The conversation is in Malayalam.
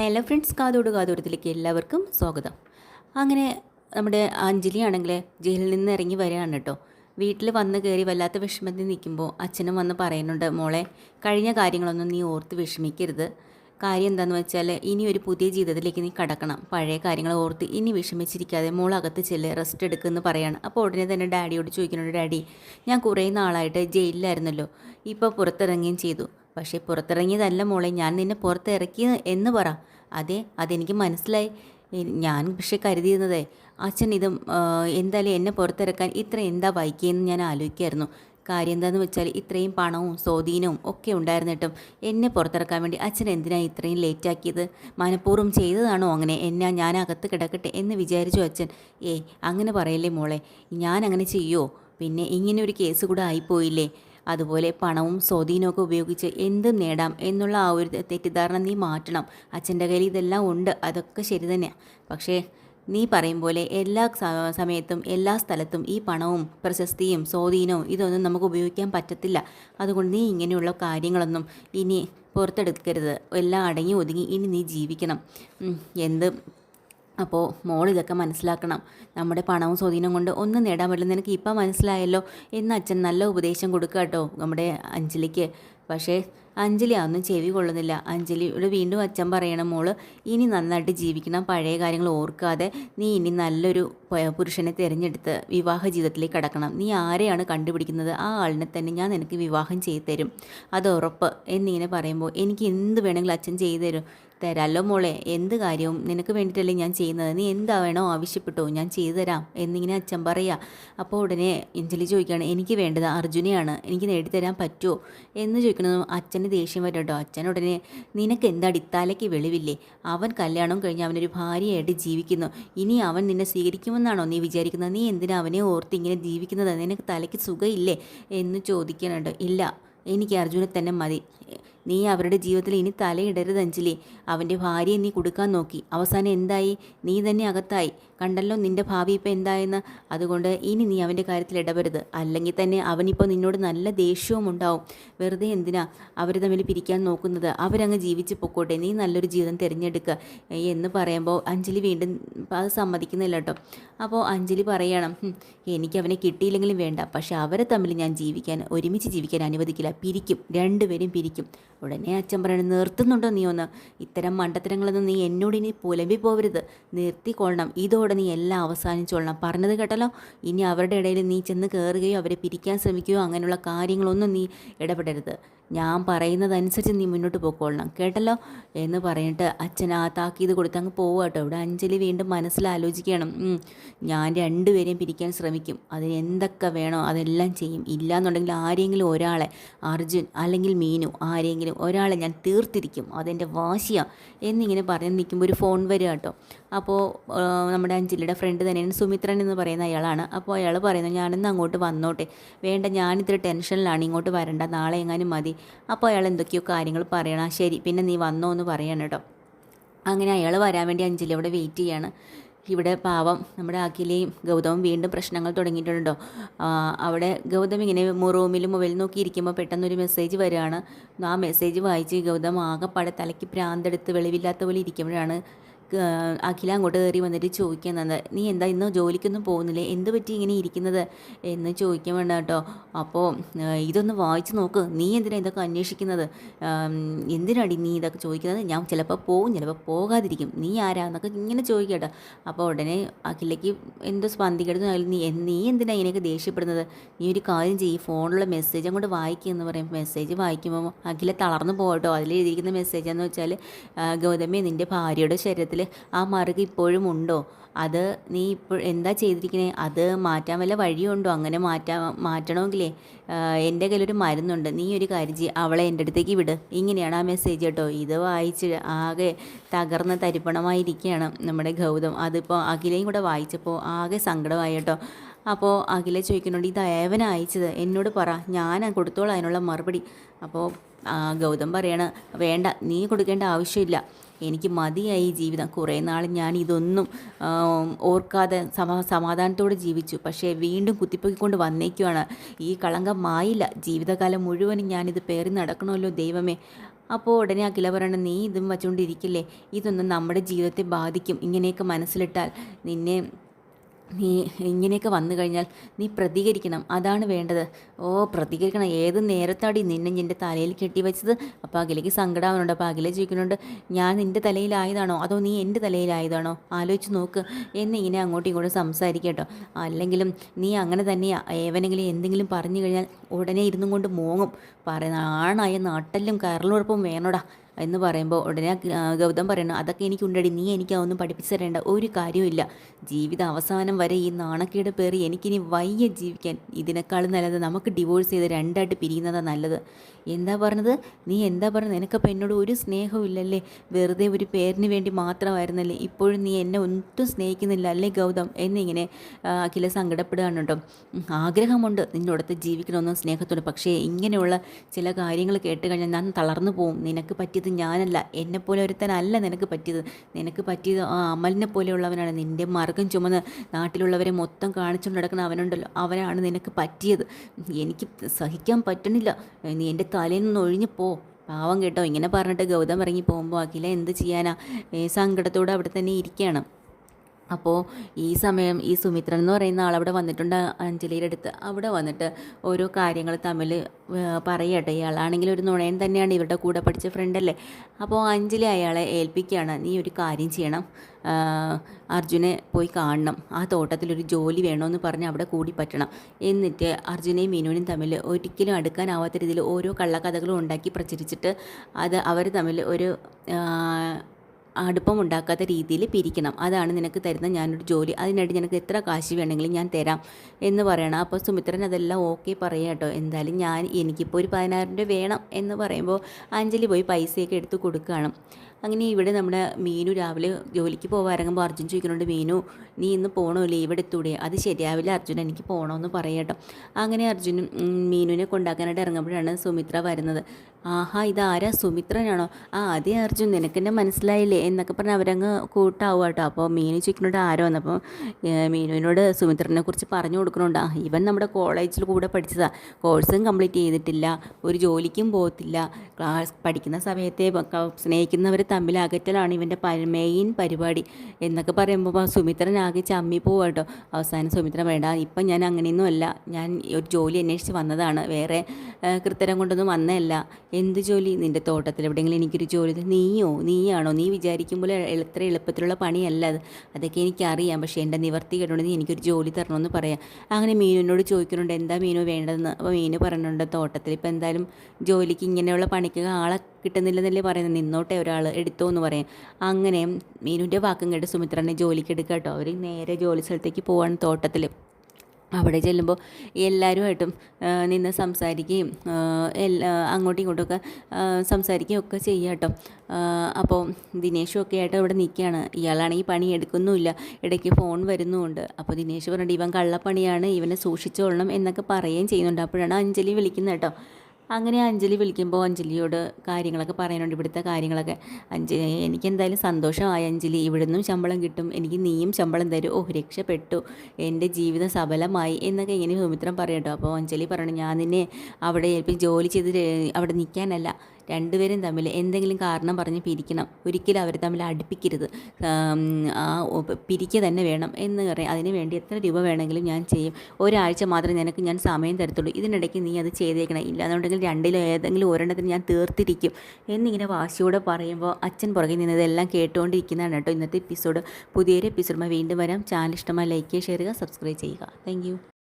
ഹലോ ഫ്രണ്ട്സ് കാതോട് കാതോടത്തിലേക്ക് എല്ലാവർക്കും സ്വാഗതം. അങ്ങനെ നമ്മുടെ അഞ്ജലി ആണെങ്കിൽ ജയിലിൽ നിന്ന് ഇറങ്ങി വരികയാണ് കേട്ടോ. വീട്ടിൽ വന്ന് കയറി വല്ലാത്ത വിഷമത്തിൽ നിൽക്കുമ്പോൾ അച്ഛനും വന്ന് പറയുന്നുണ്ട് മോളെ കഴിഞ്ഞ കാര്യങ്ങളൊന്നും നീ ഓർത്ത് വിഷമിക്കരുത്. കാര്യം എന്താണെന്ന് വെച്ചാൽ ഇനി ഒരു പുതിയ ജീവിതത്തിലേക്ക് നീ കടക്കണം. പഴയ കാര്യങ്ങൾ ഓർത്ത് ഇനി വിഷമിച്ചിരിക്കാതെ മോൾ അകത്ത് ചെല്ല് റെസ്റ്റ് എടുക്കുമെന്ന് പറയാണ്. അപ്പോൾ ഉടനെ തന്നെ ഡാഡിയോട് ചോദിക്കുന്നുണ്ട് ഡാഡി ഞാൻ കുറേ നാളായിട്ട് ജയിലിലായിരുന്നല്ലോ. ഇപ്പോൾ പുറത്തിറങ്ങുകയും ചെയ്തു. പക്ഷേ പുറത്തിറങ്ങിയതല്ല മോളെ ഞാൻ നിന്നെ പുറത്തിറക്കി എന്ന് പറ. അതെ അതെനിക്ക് മനസ്സിലായി. ഞാൻ പക്ഷേ കരുതിയിരുന്നതേ അച്ഛൻ ഇത് എന്തായാലും എന്നെ പുറത്തിറക്കാൻ ഇത്ര എന്താ വൈകിയെന്ന് ഞാൻ ആലോചിക്കായിരുന്നു. കാര്യം എന്താണെന്ന് വെച്ചാൽ ഇത്രയും പണവും സ്വാധീനവും ഒക്കെ ഉണ്ടായിരുന്നിട്ടും എന്നെ പുറത്തിറക്കാൻ വേണ്ടി അച്ഛൻ എന്തിനാണ് ഇത്രയും ലേറ്റാക്കിയത്? മനഃപൂർവം ചെയ്തതാണോ അങ്ങനെ? എന്നെ ഞാൻ അകത്ത് കിടക്കട്ടെ എന്ന് വിചാരിച്ചു അച്ഛൻ. ഏ അങ്ങനെ പറയല്ലേ മോളെ ഞാൻ അങ്ങനെ ചെയ്യുമോ പിന്നെ ഇങ്ങനെ ഒരു കേസ് കൂടെ ആയിപ്പോയില്ലേ? അതുപോലെ പണവും സ്വാധീനവും ഒക്കെ ഉപയോഗിച്ച് എന്തും നേടാം എന്നുള്ള ആ ഒരു തെറ്റിദ്ധാരണ നീ മാറ്റണം. അച്ഛന്റെ കയ്യിൽ ഇതെല്ലാം ഉണ്ട്. അതൊക്കെ ശരി തന്നെയാണ് പക്ഷേ നീ പറയും പോലെ എല്ലാ സമയത്തും എല്ലാ സ്ഥലത്തും ഈ പണവും പ്രശസ്തിയും സ്വാധീനവും ഇതൊന്നും നമുക്ക് ഉപയോഗിക്കാൻ പറ്റത്തില്ല. അതുകൊണ്ട് നീ ഇങ്ങനെയുള്ള കാര്യങ്ങളൊന്നും ഇനി പുറത്തെടുക്കരുത്. എല്ലാം അടങ്ങി ഒതുങ്ങി ഇനി നീ ജീവിക്കണം. എന്ത് അപ്പോൾ മോൾ ഇതൊക്കെ മനസ്സിലാക്കണം. നമ്മുടെ പണവും സ്വാധീനം കൊണ്ട് ഒന്നും നേടാൻ പറ്റില്ല. നിനക്ക് ഇപ്പം മനസ്സിലായല്ലോ. എന്ന് അച്ഛൻ നല്ല ഉപദേശം കൊടുക്കുക കേട്ടോ നമ്മുടെ അഞ്ജലിക്ക്. പക്ഷേ അഞ്ജലി അതൊന്നും ചെവി കൊള്ളുന്നില്ല. അഞ്ജലിയോട് വീണ്ടും അച്ഛൻ പറയണം മോൾ ഇനി നന്നായിട്ട് ജീവിക്കണം. പഴയ കാര്യങ്ങൾ ഓർക്കാതെ നീ ഇനി നല്ലൊരു പുരുഷനെ തിരഞ്ഞെടുത്ത് വിവാഹ ജീവിതത്തിലേക്ക് കടക്കണം. നീ ആരെയാണ് കണ്ടുപിടിക്കുന്നത്? ആ ആളിനെ തന്നെ ഞാൻ നിനക്ക് വിവാഹം ചെയ്തു തരും. അത് ഉറപ്പ്. എന്നിങ്ങനെ പറയുമ്പോൾ എനിക്ക് എന്ത് വേണമെങ്കിലും അച്ഛൻ ചെയ്തു തരും. തരാമല്ലോ മോളെ എന്ത് കാര്യവും നിനക്ക് വേണ്ടിയിട്ടല്ലേ ഞാൻ ചെയ്യുന്നത്? നീ എന്താ വേണോ ആവശ്യപ്പെട്ടോ? ഞാൻ ചെയ്തു തരാം. എന്നിങ്ങനെ അച്ഛൻ പറയുക അപ്പോൾ ഉടനെ അഞ്ജലി ചോദിക്കുകയാണ് എനിക്ക് വേണ്ടത് അർജുനെയാണ്. എനിക്ക് നേടിത്തരാൻ പറ്റുമോ എന്ന് ചോദിക്കുന്നത് അച്ഛന് ദേഷ്യം വരും അച്ഛൻ ഉടനെ നിനക്ക് എന്താ ഇത്താലേക്ക് വെളിവില്ലേ. അവൻ കല്യാണം കഴിഞ്ഞ് അവനൊരു ഭാര്യയായിട്ട് ജീവിക്കുന്നു. ഇനി അവൻ നിന്നെ സ്വീകരിക്കുമെന്നാണോ നീ വിചാരിക്കുന്നത്? നീ എന്തിനാ അവനെ ഓർത്ത് ഇങ്ങനെ ജീവിക്കുന്നത്? നിനക്ക് തലയ്ക്ക് സുഖമില്ലേ എന്ന് ചോദിക്കാനുണ്ട് ഇല്ല. എനിക്ക് അർജുനെ തന്നെ മതി. നീ അവരുടെ ജീവിതത്തിൽ ഇനി തലയിടരുത് അഞ്ജലി. അവന്റെ ഭാര്യയെ നീ കൊടുക്കാൻ നോക്കി. അവസാനം എന്തായി? നീ തന്നെ അകത്തായി. കണ്ടല്ലോ നിന്റെ ഭാവി ഇപ്പം എന്തായെന്ന്. അതുകൊണ്ട് ഇനി നീ അവന്റെ കാര്യത്തിൽ ഇടപെടരുത്. അല്ലെങ്കിൽ തന്നെ അവനിപ്പോൾ നിന്നോട് നല്ല ദേഷ്യവും ഉണ്ടാവും. വെറുതെ എന്തിനാ അവർ തമ്മിൽ പിരിക്കാൻ നോക്കുന്നത്? അവരങ്ങ് ജീവിച്ച് പൊക്കോട്ടെ. നീ നല്ലൊരു ജീവിതം തിരഞ്ഞെടുക്കുക എന്ന് പറയുമ്പോൾ അഞ്ജലി വീണ്ടും അത് സമ്മതിക്കുന്നില്ല കേട്ടോ. അപ്പോൾ അഞ്ജലി പറയണം എനിക്ക് അവനെ കിട്ടിയില്ലെങ്കിലും വേണ്ട. പക്ഷെ അവരെ തമ്മിൽ ഞാൻ ജീവിക്കാൻ ഒരുമിച്ച് ജീവിക്കാൻ അനുവദിക്കില്ല. പിരിക്കും. രണ്ടുപേരും പിരിക്കും. ഉടനെ അച്ഛൻ പറയണം നിർത്തുന്നുണ്ടോ നീ ഒന്ന്? ഇത്തരം മണ്ടത്തരങ്ങളൊന്നും നീ എന്നോട് ഇനി പുലമ്പി പോവരുത്. നിർത്തിക്കൊള്ളണം ഇതോടെ നീ എല്ലാം അവസാനിച്ചോളണം പറഞ്ഞത് കേട്ടല്ലോ? ഇനി അവരുടെ ഇടയിൽ നീ ചെന്ന് കയറുകയോ അവരെ പിരിക്കാൻ ശ്രമിക്കുകയോ അങ്ങനെയുള്ള കാര്യങ്ങളൊന്നും നീ ഇടപെടരുത്. ഞാൻ പറയുന്നതനുസരിച്ച് നീ മുന്നോട്ട് പോയിക്കൊള്ളണം. കേട്ടല്ലോ? എന്ന് പറഞ്ഞിട്ട് അച്ഛൻ ആ താക്കീത് കൊടുത്ത് അങ്ങ് പോവുക കേട്ടോ. ഇവിടെ അഞ്ജലി വീണ്ടും മനസ്സിലാലോചിക്കണം ഞാൻ രണ്ടുപേരെയും പിരിക്കാൻ ശ്രമിക്കും. അതിന് എന്തൊക്കെ വേണോ അതെല്ലാം ചെയ്യും. ഇല്ലാന്നുണ്ടെങ്കിൽ ആരെങ്കിലും ഒരാളെ അർജുൻ അല്ലെങ്കിൽ മീനു ആരെങ്കിലും ഒരാളെ ഞാൻ തീർത്തിരിക്കും. അതെന്റെ വാശിയാണ് എന്നിങ്ങനെ പറഞ്ഞ് നിൽക്കുമ്പോൾ ഒരു ഫോൺ വരിക കേട്ടോ. അപ്പോൾ നമ്മുടെ അഞ്ജലിയുടെ ഫ്രണ്ട് തന്നെയാണ് സുമിത്രൻ എന്ന് പറയുന്ന അയാളാണ്. അപ്പോൾ അയാൾ പറയുന്നത് ഞാനിന്ന് അങ്ങോട്ട് വന്നോട്ടെ. വേണ്ട ഞാനിത്ര ടെൻഷനിലാണ്. ഇങ്ങോട്ട് വരണ്ട. നാളെ എങ്ങാനും മതി. അപ്പോൾ അയാൾ എന്തൊക്കെയോ കാര്യങ്ങൾ പറയണം. ശരി. പിന്നെ നീ വന്നോ എന്ന് പറയണം കേട്ടോ. അങ്ങനെ അയാൾ വരാൻ വേണ്ടി അഞ്ജലി അവിടെ വെയിറ്റ് ചെയ്യാണ്. ഇവിടെ പാവം നമ്മുടെ അഖിലയും ഗൗതമും വീണ്ടും പ്രശ്നങ്ങൾ തുടങ്ങിയിട്ടുണ്ടോ? അവിടെ ഗൗതം ഇങ്ങനെ റൂമിൽ മൊബൈൽ നോക്കിയിരിക്കുമ്പോൾ പെട്ടെന്നൊരു മെസ്സേജ് വരികയാണ്. ആ മെസ്സേജ് വായിച്ച് ഗൗതം ആകെപ്പാടെ തലയ്ക്ക് പ്രാന്തെടുത്ത് വെളിവില്ലാത്ത പോലെ ഇരിക്കുമ്പോഴാണ് അഖില അങ്ങോട്ട് കയറി വന്നിട്ട് ചോദിക്കുന്നത് നീ എന്താ ഇന്ന് ജോലിക്കൊന്നും പോകുന്നില്ലേ? എന്ത് പറ്റി ഇങ്ങനെ ഇരിക്കുന്നത്? എന്ന് ചോദിക്കാൻ വേണ്ട കേട്ടോ. അപ്പോൾ ഇതൊന്ന് വായിച്ച് നോക്ക്. നീ എന്തിനാണ് ഇതൊക്കെ അന്വേഷിക്കുന്നത്? എന്തിനാടി നീ ഇതൊക്കെ ചോദിക്കുന്നത്? ഞാൻ ചിലപ്പോൾ പോകും ചിലപ്പോൾ പോകാതിരിക്കും. നീ ആരാന്നൊക്കെ ഇങ്ങനെ ചോദിക്കട്ടോ അപ്പോൾ ഉടനെ അഖിലേക്ക് എന്തോ സ്പന്ദിക്കടുത്ത് നീ നീ എന്തിനാണ് ഇങ്ങനെയൊക്കെ ദേഷ്യപ്പെടുന്നത്? നീ ഒരു കാര്യം ചെയ്യും ഫോണിലുള്ള മെസ്സേജ് അങ്ങോട്ട് വായിക്കുക എന്ന് പറയും. മെസ്സേജ് വായിക്കുമ്പോൾ അഖില തളർന്നു പോകട്ടോ അതിൽ എഴുതിയിരിക്കുന്ന മെസ്സേജ് എന്ന് വെച്ചാൽ ഗൗതമി നിന്റെ ഭാര്യയുടെ ശരീരത്തിൽ ആ മറുക ഇപ്പോഴും ഉണ്ടോ? അത് നീ ഇപ്പോൾ എന്താ ചെയ്തിരിക്കുന്നത് അത് മാറ്റാൻ വല്ല വഴിയുണ്ടോ? അങ്ങനെ മാറ്റാൻ മാറ്റണമെങ്കിലേ എന്റെ കയ്യിലൊരു മരുന്നുണ്ട്. നീ ഒരു കാര്യം ചെയ്യ്. അവളെ എന്റെ അടുത്തേക്ക് വിട്. ഇങ്ങനെയാണ് ആ മെസ്സേജ് കേട്ടോ. ഇത് വായിച്ച് ആകെ തകർന്ന തരിപ്പണമായിരിക്കുകയാണ് നമ്മുടെ ഗൗതം. അതിപ്പോൾ അഖിലയും കൂടെ വായിച്ചപ്പോൾ ആകെ സങ്കടമായി കേട്ടോ. അപ്പോൾ അഖില ചോദിക്കുന്നുണ്ട് ഇത് ഏവന അയച്ചത്? എന്നോട് പറ. ഞാൻ കൊടുത്തോളാം അതിനുള്ള മറുപടി. അപ്പോൾ ഗൗതം പറയണ വേണ്ട. നീ കൊടുക്കേണ്ട ആവശ്യമില്ല. എനിക്ക് മതിയായി ജീവിതം. കുറേ നാൾ ഞാൻ ഇതൊന്നും ഓർക്കാതെ സമ സമാധാനത്തോടെ ജീവിച്ചു. പക്ഷേ വീണ്ടും കുത്തിപ്പൊക്കിക്കൊണ്ട് വന്നേക്കുവാണ്. ഈ കളങ്കം മായില്ല ജീവിതകാലം മുഴുവനും ഞാനിത് പേറി നടക്കണമല്ലോ ദൈവമേ. അപ്പോൾ ഉടനെ അഖില പറയണം നീ ഇതും വച്ചുകൊണ്ടിരിക്കില്ലേ ഇതൊന്നും നമ്മുടെ ജീവിതത്തെ ബാധിക്കും. ഇങ്ങനെയൊക്കെ മനസ്സിലിട്ടാൽ നിന്നെ നീ ഇങ്ങനെയൊക്കെ വന്നു കഴിഞ്ഞാൽ നീ പ്രതികരിക്കണം. അതാണ് വേണ്ടത്. ഓ പ്രതികരിക്കണം. ഏത് നേരത്താടി നിന്നെ എന്റെ തലയിൽ കെട്ടിവെച്ചത്? അപ്പോൾ അഖിലേക്ക് സങ്കടമാവുന്നുണ്ട് അപ്പോൾ അഖില ചോദിക്കുന്നുണ്ട് ഞാൻ നിന്റെ തലയിലായതാണോ? അതോ നീ എന്റെ തലയിലായതാണോ? ആലോചിച്ച് നോക്ക്. എന്നിങ്ങനെ അങ്ങോട്ടും ഇങ്ങോട്ടും സംസാരിക്കട്ടോ അല്ലെങ്കിലും നീ അങ്ങനെ തന്നെയാ. ഏവനെങ്കിലും എന്തെങ്കിലും പറഞ്ഞു കഴിഞ്ഞാൽ ഉടനെ ഇരുന്നും കൊണ്ട് മോങ്ങും. പറയുന്ന ആണായ നാട്ടെല്ലാം കരളുറപ്പും വേണോടാ. എന്ന് പറയുമ്പോൾ ഉടനെ ഗൗതം പറയുന്നു അതൊക്കെ എനിക്ക് ഉണ്ടടി നീ എനിക്ക് അതൊന്നും പഠിപ്പിച്ചു തരേണ്ട ഒരു കാര്യമില്ല ജീവിത അവസാനം വരെ ഈ നാണക്കേട് പേറി എനിക്കിനി വയ്യ ജീവിക്കാൻ. ഇതിനേക്കാളും നല്ലത് നമുക്ക് ഡിവോഴ്സ് ചെയ്ത് രണ്ടായിട്ട് പിരിയുന്നതാണ് നല്ലത്. എന്താ പറഞ്ഞത്? നീ എന്താ പറഞ്ഞത്? നിനക്കപ്പോൾ എന്നോട് ഒരു സ്നേഹവും ഇല്ലല്ലേ? വെറുതെ ഒരു പേരിന് വേണ്ടി മാത്രമായിരുന്നല്ലേ? ഇപ്പോഴും നീ എന്നെ ഒട്ടും സ്നേഹിക്കുന്നില്ല അല്ലേ ഗൗതം? എന്നിങ്ങനെ അഖില സങ്കടപ്പെടുകയാണ് ആഗ്രഹമുണ്ട് നിന്നോടത്ത് ജീവിക്കണമെന്നും സ്നേഹത്തോട്. പക്ഷേ ഇങ്ങനെയുള്ള ചില കാര്യങ്ങൾ കേട്ട് കഴിഞ്ഞാൽ ഞാൻ തളർന്നു പോവും നിനക്ക് പറ്റിയത് ഞാനല്ല. എന്നെപ്പോലെ ഒരുത്തനല്ല നിനക്ക് പറ്റിയത്. നിനക്ക് പറ്റിയത് ആ അമലിനെ പോലെയുള്ളവനാണ്. നിന്റെ മാർഗം ചുമന്ന് നാട്ടിലുള്ളവരെ മൊത്തം കാണിച്ചുകൊണ്ട് നടക്കുന്ന അവനുണ്ടല്ലോ. അവനാണ് നിനക്ക് പറ്റിയത്. എനിക്ക് സഹിക്കാൻ പറ്റണില്ല. നീ എന്റെ തലയിൽ നിന്ന് ഒഴിഞ്ഞു പോ. പാവം കേട്ടോ. ഇങ്ങനെ പറഞ്ഞിട്ട് ഗൗതം ഇറങ്ങി പോകുമ്പോൾ അഖില എന്ത് ചെയ്യാനാ? സങ്കടത്തോടെ അവിടെ തന്നെ ഇരിക്കുകയാണ് അപ്പോൾ ഈ സമയം ഈ സുമിത്രൻ എന്ന് പറയുന്ന ആളവിടെ വന്നിട്ടുണ്ട് അഞ്ജലിയുടെ അടുത്ത്. അവിടെ വന്നിട്ട് ഓരോ കാര്യങ്ങൾ തമ്മിൽ പറയട്ടെ. ഇയാളാണെങ്കിൽ ഒരു നുണയൻ തന്നെയാണ് ഇവരുടെ കൂടെ പഠിച്ച ഫ്രണ്ടല്ലേ അപ്പോൾ അഞ്ജലി അയാളെ ഏൽപ്പിക്കുകയാണ് നീ ഒരു കാര്യം ചെയ്യണം. അർജുനെ പോയി കാണണം. ആ തോട്ടത്തിലൊരു ജോലി വേണമെന്ന് പറഞ്ഞ് അവിടെ കൂടി പറ്റണം. എന്നിട്ട് അർജുനെയും മീനുവിനും തമ്മിൽ ഒരിക്കലും അടുക്കാനാവാത്ത രീതിയിൽ ഓരോ കള്ളക്കഥകളും ഉണ്ടാക്കി പ്രചരിച്ചിട്ട് അത് അവർ തമ്മിൽ ഒരു അടുപ്പം ഉണ്ടാക്കാത്ത രീതിയിൽ പിരിക്കണം. അതാണ് നിനക്ക് തരുന്ന ഞാനൊരു ജോലി. അതിനായിട്ട് നിനക്ക് എത്ര കാശ് വേണമെങ്കിലും ഞാൻ തരാം എന്ന് പറയണം. അപ്പോൾ സുമിത്രൻ അതെല്ലാം ഓക്കെ പറയാം കേട്ടോ. എന്തായാലും ഞാൻ എനിക്കിപ്പോൾ ഒരു പതിനായിരം രൂപ വേണം എന്ന് പറയുമ്പോൾ അഞ്ജലി പോയി പൈസയൊക്കെ എടുത്ത് കൊടുക്കുകയാണ്. അങ്ങനെ ഇവിടെ നമ്മുടെ മീനു രാവിലെ ജോലിക്ക് പോകാറങ്ങുമ്പോൾ അർജുൻ ചോദിക്കുന്നുണ്ട് മീനു നീ ഇന്ന് പോകണോ ലീവ് എടുത്തൂടെ? അത് ശരിയാവില്ല അർജുൻ എനിക്ക് പോകണമെന്ന് പറയട്ടോ അങ്ങനെ അർജുനും മീനുവിനെ കൊണ്ടാക്കാനായിട്ട് ഇറങ്ങുമ്പോഴാണ് സുമിത്ര വരുന്നത്. ആഹാ ഇതാരാ? സുമിത്രനാണോ? ആ അതേ അർജുൻ നിനക്കെന്നെ മനസ്സിലായില്ലേ? എന്നൊക്കെ പറഞ്ഞ് അവരങ്ങ് കൂട്ടാവും കേട്ടോ. അപ്പോൾ മീനു ചോദിക്കുന്നുണ്ട് ആരോ വന്നപ്പോൾ മീനുവിനോട് സുമിത്രനെ കുറിച്ച് പറഞ്ഞു കൊടുക്കുന്നുണ്ട്. ഇവൻ നമ്മുടെ കോളേജിൽ കൂടെ പഠിച്ചതാണ് കോഴ്സും കംപ്ലീറ്റ് ചെയ്തിട്ടില്ല. ഒരു ജോലിക്കും പോകത്തില്ല. ക്ലാസ് പഠിക്കുന്ന സമയത്തെ സ്നേഹിക്കുന്നവർ തമ്മിൽ അകറ്റലാണ് ഇവന്റെ മെയിൻ പരിപാടി. എന്നൊക്കെ പറയുമ്പോൾ സുമിത്രൻ ആകെ ചമ്മി പോവുക കേട്ടോ. അവസാനം സുമിത്ര വേണ്ട ഇപ്പം ഞാൻ അങ്ങനെയൊന്നും അല്ല. ഞാൻ ഒരു ജോലി അന്വേഷിച്ച് വന്നതാണ്. വേറെ കൃത്യം കൊണ്ടൊന്നും വന്നതല്ല. എന്ത് ജോലി? നിന്റെ തോട്ടത്തിൽ എവിടെയെങ്കിലും എനിക്കൊരു ജോലി നീയോ? നീയാണോ? നീ വിചാരിക്കുമ്പോൾ എത്ര എളുപ്പത്തിലുള്ള പണിയല്ല അത്. അതൊക്കെ എനിക്കറിയാം. പക്ഷേ എന്റെ നിവർത്തി കേട്ടുകൊണ്ട് നീ എനിക്കൊരു ജോലി തരണമെന്ന് പറയാം. അങ്ങനെ മീനുവിനോട് ചോദിക്കുന്നുണ്ട് എന്താ മീനു വേണ്ടതെന്ന്? അപ്പോൾ മീനു പറഞ്ഞിട്ടുണ്ട് തോട്ടത്തിൽ ഇപ്പോൾ എന്തായാലും ജോലിക്ക് ഇങ്ങനെയുള്ള പണിക്ക് ആളെ കിട്ടുന്നില്ലെന്നല്ലേ പറയുന്നത്? നിന്നോട്ടെ ഒരാൾ എടുത്തോ എന്ന് പറയും. അങ്ങനെ മീനുവിന്റെ വാക്കും കേട്ട് സുമിത്രനെ ജോലിക്ക് എടുക്കുക കേട്ടോ. അവർ നേരെ ജോലി സ്ഥലത്തേക്ക് പോവാണ് തോട്ടത്തിൽ അവിടെ ചെല്ലുമ്പോൾ എല്ലാവരുമായിട്ടും നിന്ന് സംസാരിക്കുകയും എല്ലാ അങ്ങോട്ടും ഇങ്ങോട്ടുമൊക്കെ സംസാരിക്കുകയും ഒക്കെ ചെയ്യുക കേട്ടോ. അപ്പോൾ ദിനേഷും ഒക്കെ ആയിട്ട് അവിടെ നിൽക്കുകയാണ്. ഇയാളാണെങ്കിൽ പണി എടുക്കുന്നുമില്ല. ഇടയ്ക്ക് ഫോൺ വരുന്നുമുണ്ട്. അപ്പോൾ ദിനേഷ് പറഞ്ഞിട്ട് ഇവൻ കള്ളപ്പണിയാണ്. ഇവനെ സൂക്ഷിച്ചോളണം എന്നൊക്കെ പറയുകയും ചെയ്യുന്നുണ്ട്. അപ്പോഴാണ് അഞ്ജലി വിളിക്കുന്നത് കേട്ടോ. അങ്ങനെ അഞ്ജലി വിളിക്കുമ്പോൾ അഞ്ജലിയോട് കാര്യങ്ങളൊക്കെ പറയാനുണ്ട് ഇവിടുത്തെ കാര്യങ്ങളൊക്കെ. അഞ്ജലി എനിക്ക് എന്തായാലും സന്തോഷമായി അഞ്ജലി. ഇവിടുന്നും ശമ്പളം കിട്ടും. എനിക്ക് നീയും ശമ്പളം തരും. ഓ രക്ഷപ്പെട്ടു. എന്റെ ജീവിതം സഫലമായി എന്നൊക്കെ ഇങ്ങനെ സുമിത്രം പറയട്ടോ അപ്പോൾ അഞ്ജലി പറയണം ഞാൻ നിന്നെ അവിടെ ജോലി ചെയ്ത് അവിടെ നിൽക്കാനല്ല. രണ്ടുപേരും തമ്മിൽ എന്തെങ്കിലും കാരണം പറഞ്ഞ് പിരിക്കണം. ഒരിക്കലും അവർ തമ്മിൽ അടുപ്പിക്കരുത്. ആ പിരിക്കുക തന്നെ വേണം എന്ന് പറയാം. അതിന് വേണ്ടി എത്ര രൂപ വേണമെങ്കിലും ഞാൻ ചെയ്യും. ഒരാഴ്ച മാത്രമേ നിനക്ക് ഞാൻ സമയം തരത്തുള്ളൂ. ഇതിനിടയ്ക്ക് നീ അത് ചെയ്തേക്കണം. ഇല്ലാന്നുണ്ടെങ്കിൽ രണ്ടിലോ ഏതെങ്കിലും ഒരെണ്ണത്തിന് ഞാൻ തീർത്തിരിക്കും. എന്നിങ്ങനെ വാശിയോടെ പറയുമ്പോൾ അച്ഛൻ പുറകെ നിന്നതെല്ലാം കേട്ടുകൊണ്ടിരിക്കുന്നതാണ് കേട്ടോ ഇന്നത്തെ എപ്പിസോഡ്. പുതിയൊരു എപ്പിസോഡുമായി വീണ്ടും വരാം. ചാനൽ ഇഷ്ടമായി ലൈക്ക് ചെയ്യുക ഷെയർ ചെയ്യുക സബ്സ്ക്രൈബ് ചെയ്യുക. താങ്ക്